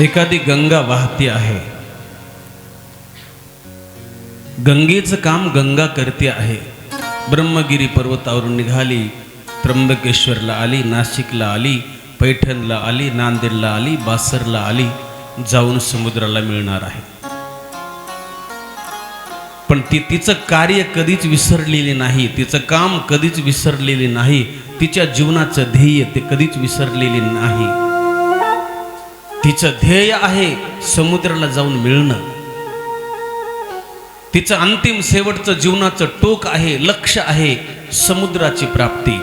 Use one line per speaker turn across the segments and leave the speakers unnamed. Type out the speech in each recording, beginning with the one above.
एखादी गंगा वाहती आहे. गंगेचं काम गंगा करते आहे. ब्रह्मगिरी पर्वतावरून निघाली त्र्यंबकेश्वरला आली नाशिकला आली पैठणला आली नांदेडला आली बासरला आली जाऊन समुद्राला मिळणार आहे. पण ती तिचं कार्य कधीच विसरलेले नाही तिचं काम कधीच विसरलेले नाही तिच्या जीवनाचं ध्येय ते कधीच विसरलेले नाही. तिचं ध्येय आहे समुद्राला जाऊन मिळणं. तिचं अंतिम शेवटचं जीवनाचं टोक आहे लक्ष आहे समुद्राची प्राप्ती.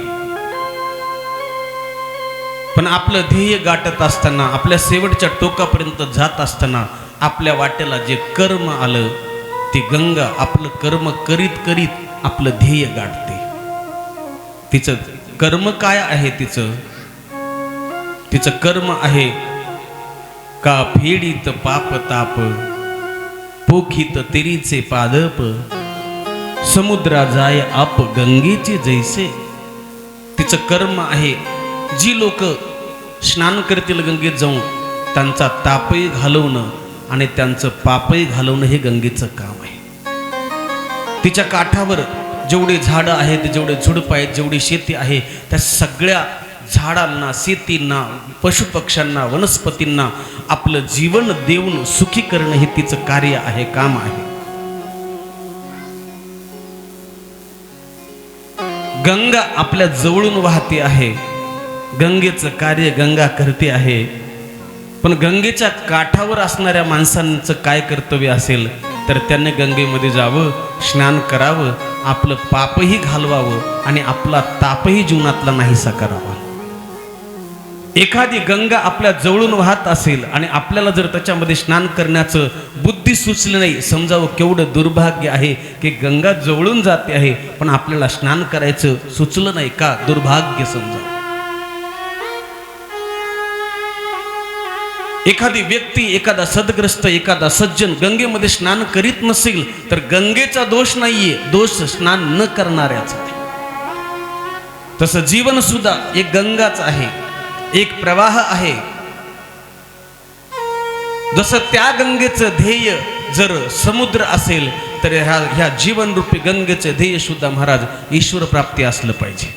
पण आपलं ध्येय गाठत असताना आपल्या शेवटच्या टोकापर्यंत जात असताना आपल्या वाट्याला जे कर्म आलं ती गंगा आपलं कर्म करीत करीत आपलं ध्येय गाठते. तिचं कर्म काय आहे तिचं? तिचं कर्म आहे का फेडीत पाप ताप? पोखीत तिरीचे पादप? समुद्रा जाय आप गंगेचे जैसे? तिचं कर्म आहे जी लोक स्नान करतील गंगेत जाऊन त्यांचा तापही घालवणं आणि त्यांचं पापही घालवणं हे गंगेचं काम आहे. तिच्या काठावर जेवढे झाडं आहेत जेवढे झुडप आहेत जेवढी शेती आहे त्या सगळ्या झाडांना शेतींना पशुपक्ष्यांना वनस्पतींना आपलं जीवन देऊन सुखी करणं हे तिचं कार्य आहे काम आहे. गंगा आपल्या जवळून वाहते आहे. गंगेचं कार्य गंगा करते आहे. पण गंगेच्या काठावर असणाऱ्या माणसांचं काय कर्तव्य असेल तर त्यांनी गंगेमध्ये जावं स्नान करावं आपलं पापही घालवावं आणि आपला तापही जीवनातला नाहीसा करावा. एखादी गंगा आपल्या जवळून वाहत असेल आणि आपल्याला जर त्याच्यामध्ये स्नान करण्याचं बुद्धी सुचलं नाही समजावं केवढं दुर्भाग्य आहे की गंगा जवळून जाते आहे पण आपल्याला स्नान करायचं सुचलं नाही का? दुर्भाग्य समजा. एखादी व्यक्ती एखादा सदग्रस्त एखादा सज्जन गंगेमध्ये स्नान करीत नसेल तर गंगेचा दोष नाहीये दोष स्नान न करणाऱ्याचा. तसं जीवन सुद्धा एक गंगाच आहे. एक प्रवाह आहे. जसं त्या गंगेचं ध्येय जर समुद्र असेल तर ह्या ह्या जीवनरूपी गंगेचं ध्येय सुद्धा महाराज ईश्वर प्राप्ती असलं पाहिजे.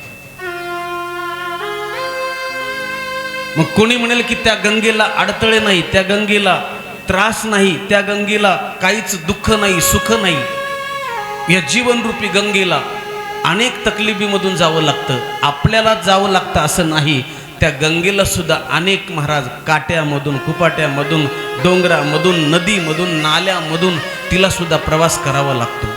मग कोणी म्हणेल की त्या गंगेला अडथळे नाही त्या गंगेला त्रास नाही त्या गंगेला काहीच दुःख नाही सुख नाही. या जीवनरूपी गंगेला अनेक तकलिफीमधून जावं लागतं. आपल्याला जावं लागतं असं नाही. त्या गंगेला सुद्धा अनेक महाराज काट्यामधून कुपाट्यामधून डोंगरामधून नदीमधून नाल्यामधून तिला सुद्धा प्रवास करावा लागतो.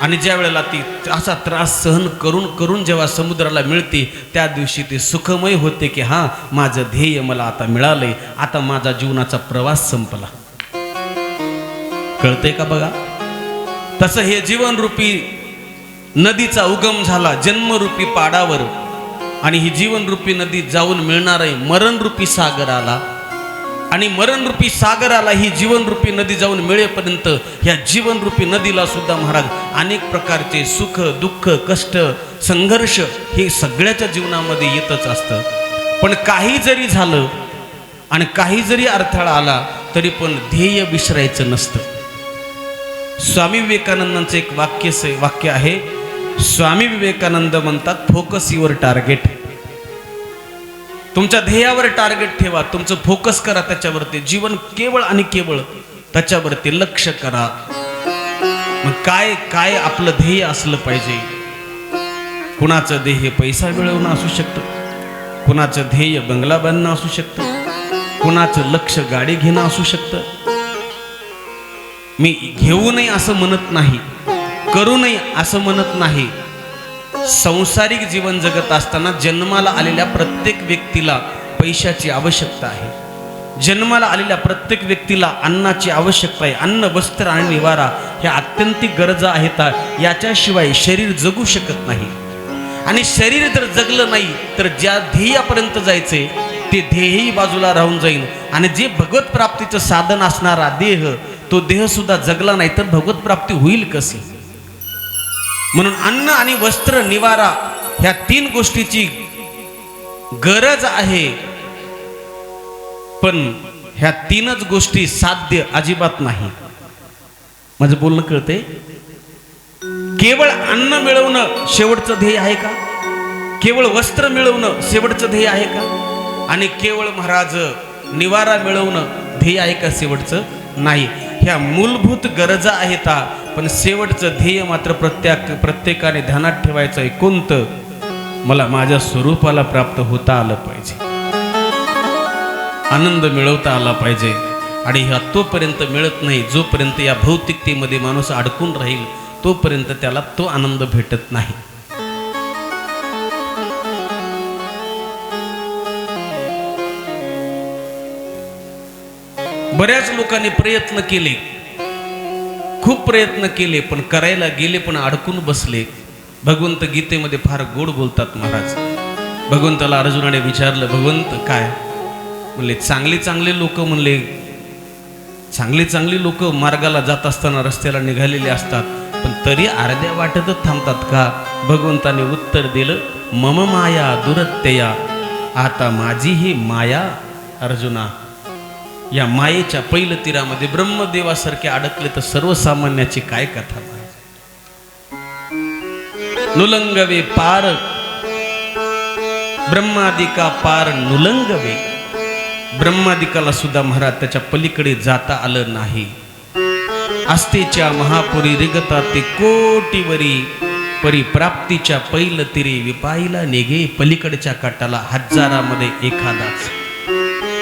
आणि ज्या वेळेला ती असा त्रास सहन करून करून जेव्हा समुद्राला मिळते त्या दिवशी ते सुखमय होते की हां माझं ध्येय मला आता मिळालंय. आता माझा जीवनाचा प्रवास संपला. कळतंय का बघा? तसं हे जीवनरूपी नदीचा उगम झाला जन्मरूपी पाडावर. आणि ही जीवनरूपी नदी जाऊन मिळणार आहे मरणरूपी सागर आला आणि मरणरूपी सागराला ही जीवनरूपी नदी जाऊन मिळेपर्यंत ह्या जीवनरूपी नदीला सुद्धा महाराज अनेक प्रकारचे सुख दुःख कष्ट संघर्ष हे सगळ्याच्या जीवनामध्ये येतच असतं. पण काही जरी झालं आणि काही जरी अडथळा आला तरी पण ध्येय विसरायचं नसतं. स्वामी विवेकानंदांचं एक वाक्य वाक्य आहे स्वामी विवेकानंद म्हणतात फोकस युअर टार्गेट तुमच्या ध्येयावर टार्गेट ठेवा. तुमचं फोकस करा त्याच्यावरती. जीवन केवळ आणि केवळ त्याच्यावरती लक्ष करा. मग काय काय आपलं ध्येय असलं पाहिजे? कुणाचं ध्येय पैसा मिळवणं असू शकतं? कुणाचं ध्येय बंगला बांधणं असू शकतं? कुणाचं लक्ष गाडी घेणं असू शकतं? मी घेऊ नये असं म्हणत नाही. करू नये असं म्हणत नाही. संसारिक जीवन जगत असताना जन्माला आलेल्या प्रत्येक व्यक्तीला पैशाची आवश्यकता आहे. जन्माला आलेल्या प्रत्येक व्यक्तीला अन्नाची आवश्यकता आहे. अन्न वस्त्र आणि निवारा ह्या अत्यंतिक गरजा आहेत. याच्याशिवाय शरीर जगू शकत नाही. आणि शरीर जर जगलं नाही तर ज्या ध्येयापर्यंत जायचे ते ध्येयही बाजूला राहून जाईल. आणि जे भगवत प्राप्तीचं साधन असणारा देह तो देह सुद्धा जगला नाही तर भगवत प्राप्ती होईल कशी? म्हणून अन्न आणि वस्त्र निवारा ह्या तीन गोष्टीची गरज आहे. पण ह्या तीनच गोष्टी साध्य अजिबात नाही. माझं बोलणं कळते केवळ अन्न मिळवणं शेवटचं ध्येय आहे का? केवळ वस्त्र मिळवणं शेवटचं ध्येय आहे का? आणि केवळ महाराज निवारा मिळवणं ध्येय आहे का शेवटचं? नाही. ह्या मूलभूत गरजा आहेत पण शेवटचं ध्येय मात्र प्रत्येक प्रत्येकाने ध्यानात ठेवायचं आहे. कोणतं? मला माझ्या स्वरूपाला प्राप्त होता आलं पाहिजे. आनंद मिळवता आला पाहिजे. आणि ह्या तोपर्यंत मिळत नाही जोपर्यंत या भौतिकतेमध्ये माणूस अडकून राहील तोपर्यंत त्याला तो आनंद भेटत नाही. बऱ्याच लोकांनी प्रयत्न केले. खूप प्रयत्न केले पण करायला गेले पण अडकून बसले. भगवंत गीतेमध्ये फार गोड बोलतात महाराज. भगवंताला अर्जुनाने विचारलं भगवंत काय? म्हणले चांगले चांगले लोक म्हणले. चांगले चांगली लोक मार्गाला जात असताना रस्त्याला निघालेले असतात पण तरी अर्ध्या वाटेतच थांबतात का? भगवंताने उत्तर दिलं मम माया दुरत्यया आता माझी ही माया अर्जुना. या मायेच्या पैल तीरामध्ये ब्रह्मदेवासारखे अडकले तर सर्वसामान्याची काय कथा नुलंगवे पार. ब्रह्मादिका पार नुलंगवे. ब्रह्मादिकाला सुद्धा महाराज त्याच्या पलीकडे जाता आलं नाही. आस्थेच्या महापुरी रिगता ते कोटीवरी परिप्राप्तीच्या पैल तिरी विपाईला निघे. पलीकडच्या काटाला हजारामध्ये एखादाच.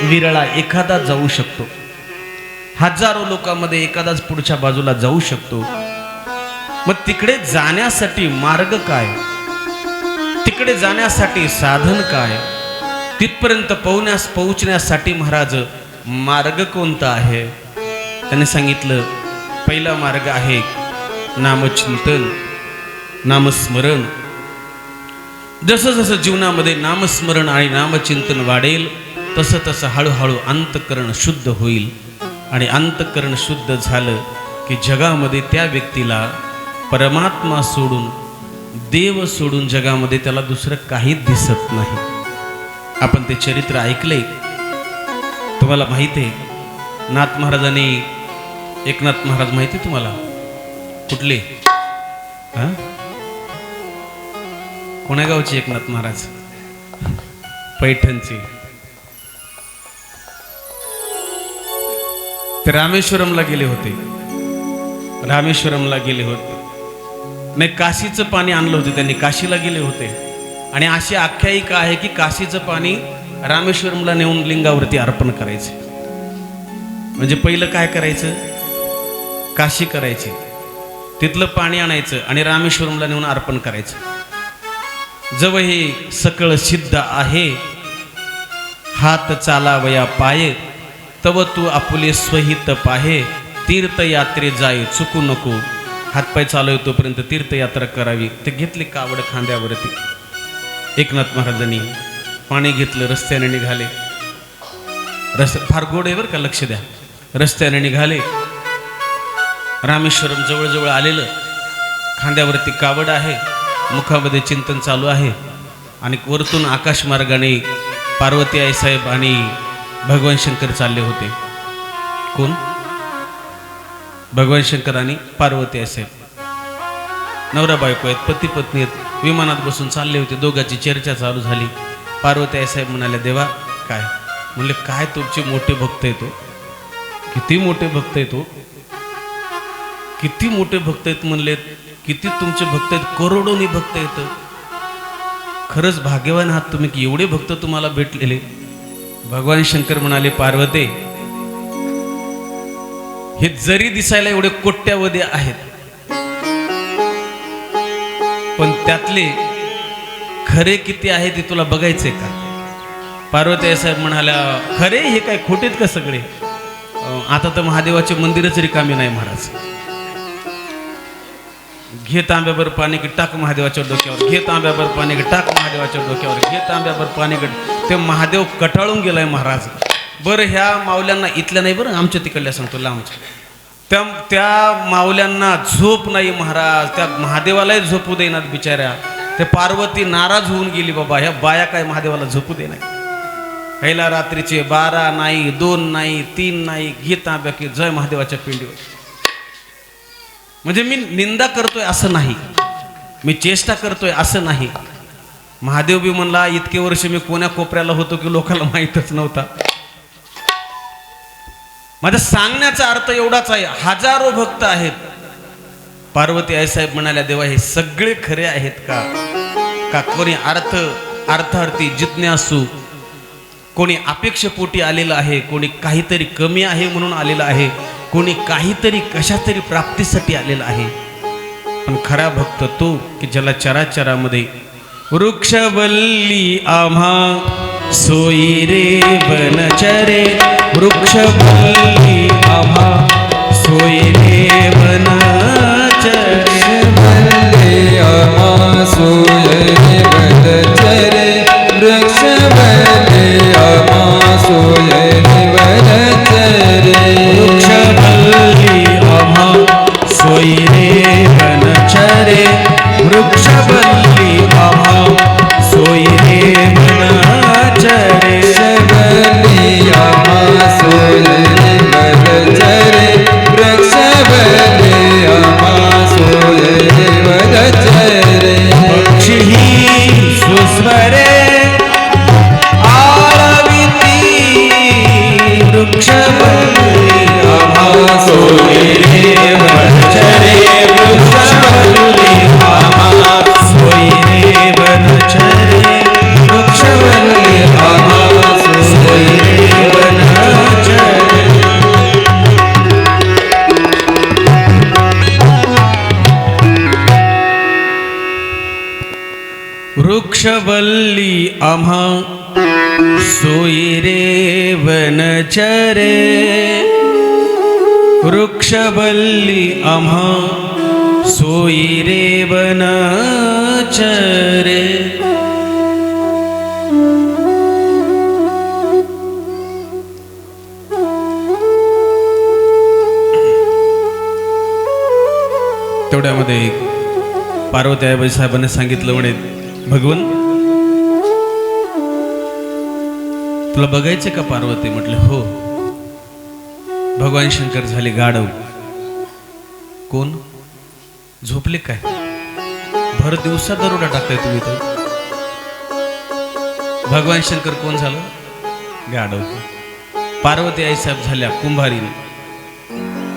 विरळा एखादा जाऊ शकतो. हजारो लोकांमध्ये एखादाच पुढच्या बाजूला जाऊ शकतो. मग तिकडे जाण्यासाठी मार्ग काय? तिकडे जाण्यासाठी साधन काय? तिथपर्यंत पोहण्यास पोहोचण्यासाठी महाराज मार्ग कोणता आहे? त्याने सांगितलं पहिला मार्ग आहे नामचिंतन नामस्मरण. जसं जसं जीवनामध्ये नामस्मरण आणि नामचिंतन वाढेल तसं तसं हळूहळू अंतकरण शुद्ध होईल. आणि अंतकरण शुद्ध झालं की जगामध्ये त्या व्यक्तीला परमात्मा सोडून देव सोडून जगामध्ये त्याला दुसरं काहीच दिसत नाही. आपण ते चरित्र ऐकले तुम्हाला माहिती आहे नाथ महाराजांनी एकनाथ महाराज माहिती आहे तुम्हाला? कुठले? हां? कोण्या गावचे एकनाथ महाराज? पैठणचे. ते रामेश्वरमला गेले होते. रामेश्वरमला गेले होते. नाही काशीचं पाणी आणलं होतं त्यांनी काशीला गेले होते. आणि अशी आख्यायिका आहे की काशीचं पाणी रामेश्वरमला नेऊन लिंगावरती अर्पण करायचे. म्हणजे पहिलं काय करायचं? काशी करायची. तिथलं पाणी आणायचं आणि रामेश्वरमला नेऊन अर्पण करायचं. जवळ हे सकळ सिद्ध आहे. हात चालावया पाय तव तू आपुले स्वहित पाहे तीर्थयात्रे जाय चुकू नको. हातपाय चालू तोपर्यंत तीर्थयात्रा करावी. ते घेतले कावड खांद्यावरती. एकनाथ महाराजांनी पाणी घेतलं रस्त्याने निघाले. रस्ते फार गोड आहे बरं का लक्ष द्या. रस्त्याने निघाले. रामेश्वरम जवळजवळ आलेलं. खांद्यावरती कावड आहे. मुखामध्ये चिंतन चालू आहे. आणि वरतून आकाशमार्गाने पार्वती आई साहेब आणि भगवान शंकर चालले होते. कोण? भगवान शंकर आणि पार्वती आई नवरा बायको आहेत पती पत्नी आहेत विमानात बसून चालले होते दोघांची चर्चा चालू झाली. पार्वती आईसाहेब म्हणाले देवा काय? म्हणले काय तुमचे मोठे भक्त येतो हो? किती मोठे भक्त येतो किती मोठे भक्त आहेत हो? म्हणलेत किती तुमचे भक्त आहेत? करोडोनी भक्त येत खरंच भाग्यवान आहात तुम्ही की एवढे भक्त तुम्हाला भेटलेले. भगवान शंकर म्हणाले पार्वते हे जरी दिसायला एवढे कोट्यावधी आहेत पण त्यातले खरे किती आहे ते तुला बघायचे का? पार्वती साहेब म्हणाल्या खरे हे काय खोटेत का सगळे? आता तर महादेवाचे मंदिरच रिकामी नाही महाराज. घे तांब्याभर पाणी की टाक महादेवाच्या डोक्यावर घे तांब्याभर पाणी की टाक महादेवाच्या डोक्यावर घे तांब्याभर पाणी की ते महादेव कटाळून गेलाय महाराज. बरं ह्या मावल्यांना इथल्या नाही बरं आमच्या तिकडल्या सांगतो लांबच्या त्या त्या मावल्यांना झोप नाही महाराज त्या महादेवालाही झोपू देणार बिचाऱ्या. ते पार्वती नाराज होऊन गेली बाबा ह्या बाया काय महादेवाला झोपू दे नाही पहिला रात्रीचे बारा नाही दोन नाही तीन नाही गीता बाकी जय महादेवाच्या पिंडीवर. म्हणजे मी निंदा करतोय असं नाही. मी चेष्टा करतोय असं नाही. महादेव बी म्हणला इतके वर्ष मी कोण्या कोपऱ्याला होतो की लोकांना माहीतच नव्हता. माझा सांगण्याचा अर्थ एवढाच आहे हजारो भक्त आहेत. पार्वती आईसाहेब म्हणाल्या देवा हे सगळे खरे आहेत का? का कोणी अर्थ अर्थार्थी जिज्ञासू कोणी अपेक्षेपोटी आलेलं आहे कोणी काहीतरी कमी आहे म्हणून आलेलं आहे कोणी काहीतरी कशा तरी प्राप्तीसाठी आलेला आहे. पण खरा भक्त तो की ज्याला चराचरामध्ये वृक्षवल्ली आम्हा सोयी रे वनचरे. वृक्षवल्ली आम्हा सोयी रे वनचरे.
वल्ली
आम्हा
वदचरे
वृक्षवल्ली आम्हा सोयी रे वनचरे वृक्षवल्ली आम्हा सोयी रे वनचरे तेवढ्यामध्ये पार्वती साहेबांनी सांगितलं म्हणे भगवन? तुला बघायचे का पार्वती? म्हटलं हो. भगवान शंकर झाले गाढव. कोण? झोपले काय? भर दिवसा दरोडा टाकताय तुम्ही तर. भगवान शंकर कोण झालं? गाढव. पार्वती आईसाहेब झाल्या कुंभारीने.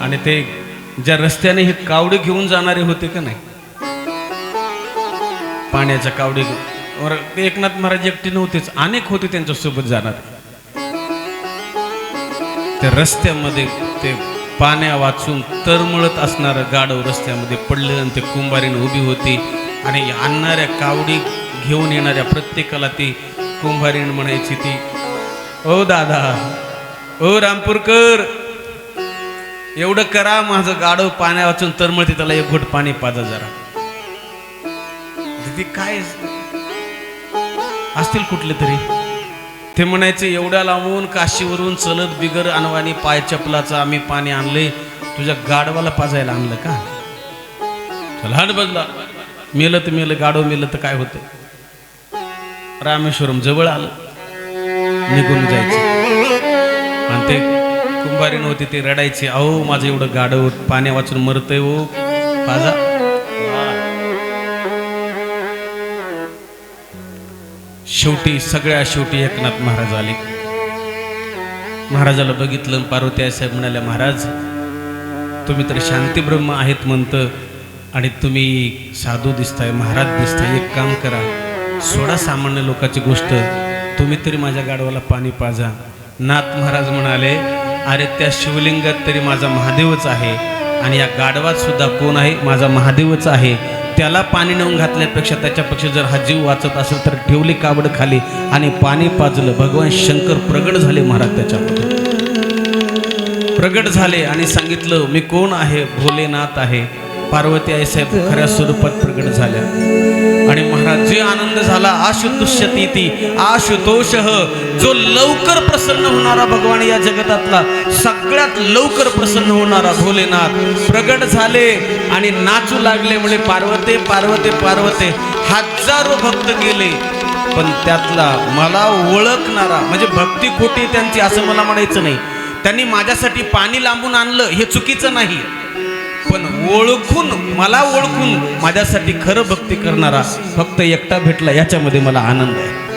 आणि ते ज्या रस्त्याने हे कावडे घेऊन जाणारे होते का नाही? पाण्याच्या कावडी वर एकनाथ महाराज एकटे नव्हतेच. अनेक होते त्यांच्यासोबत जाणार. त्या रस्त्यामध्ये ते पाण्या वाचून तरमळत असणारं गाडव रस्त्यामध्ये पडलं आणि ते कुंभारीने उभी होती आणि आणणाऱ्या कावडी घेऊन येणाऱ्या प्रत्येकाला ती कुंभारीण म्हणायची ती ओ दादा ओ रामपूरकर एवढं करा माझं गाडव पाण्या वाचून तरमळते त्याला एक घोट पाणी पाजा जरा. ते काय? असतील कुठले तरी. ते म्हणायचे एवढ्या लावून काशीवरून चलत बिगर अनवानी पाय चपलाचं आम्ही पाणी आणले. तुझ्या गाडवाला पाजायला आणलं का? लहान बदला. मेलं तर मेलं गाडव मेलं तर काय होतं रामेश्वरम जवळ आलं. निघून जायचं. आणि ते कुंभारीन होते ते रडायचे अहो माझं एवढं गाडव पाण्या वाचून मरतय हो. पाजा. शेवटी सगळ्या शेवटी एकनाथ महाराज आले. महाराजाला बघितलं पार्वती आईसाहेब म्हणाल्या महाराज तुम्ही तर शांती ब्रह्म आहेत म्हणतं आणि तुम्ही साधू दिसताय महाराज दिसताय. एक काम करा सोडा सामान्य लोकांची गोष्ट. तुम्ही तरी माझ्या गाडवाला पाणी पाजा. नाथ महाराज म्हणाले अरे त्या शिवलिंगात तरी माझा महादेवच आहे आणि या गाडवात सुद्धा कोण आहे? माझा महादेवच आहे. त्याला पाणी नेऊन घातल्यापेक्षा त्याच्यापेक्षा जर हा जीव वाचत असेल तर ठेवले काबड खाली आणि पाणी पाजलं. भगवान शंकर प्रगट झाले महाराज त्याच्यामध्ये. प्रगट झाले आणि सांगितलं मी कोण आहे? भोलेनाथ आहे. पार्वती आई साहेब खऱ्या स्वरूपात प्रगट झाल्या. आणि महाराज जे आनंद झाला आशुतुष्यती ती आशुतोष जो लवकर प्रसन्न होणारा भगवान या जगतातला सगळ्यात लवकर प्रसन्न होणारा भोलेनाथ प्रगट झाले आणि नाचू लागले म्हणजे पार्वते पार्वते पार्वते. हजारो भक्त गेले. पण त्यातला मला ओळखणारा म्हणजे भक्ती खोटी त्यांची असं मला म्हणायचं नाही. त्यांनी माझ्यासाठी पाणी लांबून आणलं हे चुकीचं नाही. पण ओळखून मला ओळखून माझ्यासाठी खरं भक्ती करणारा फक्त एकटा भेटला याच्यामध्ये मला आनंद आहे.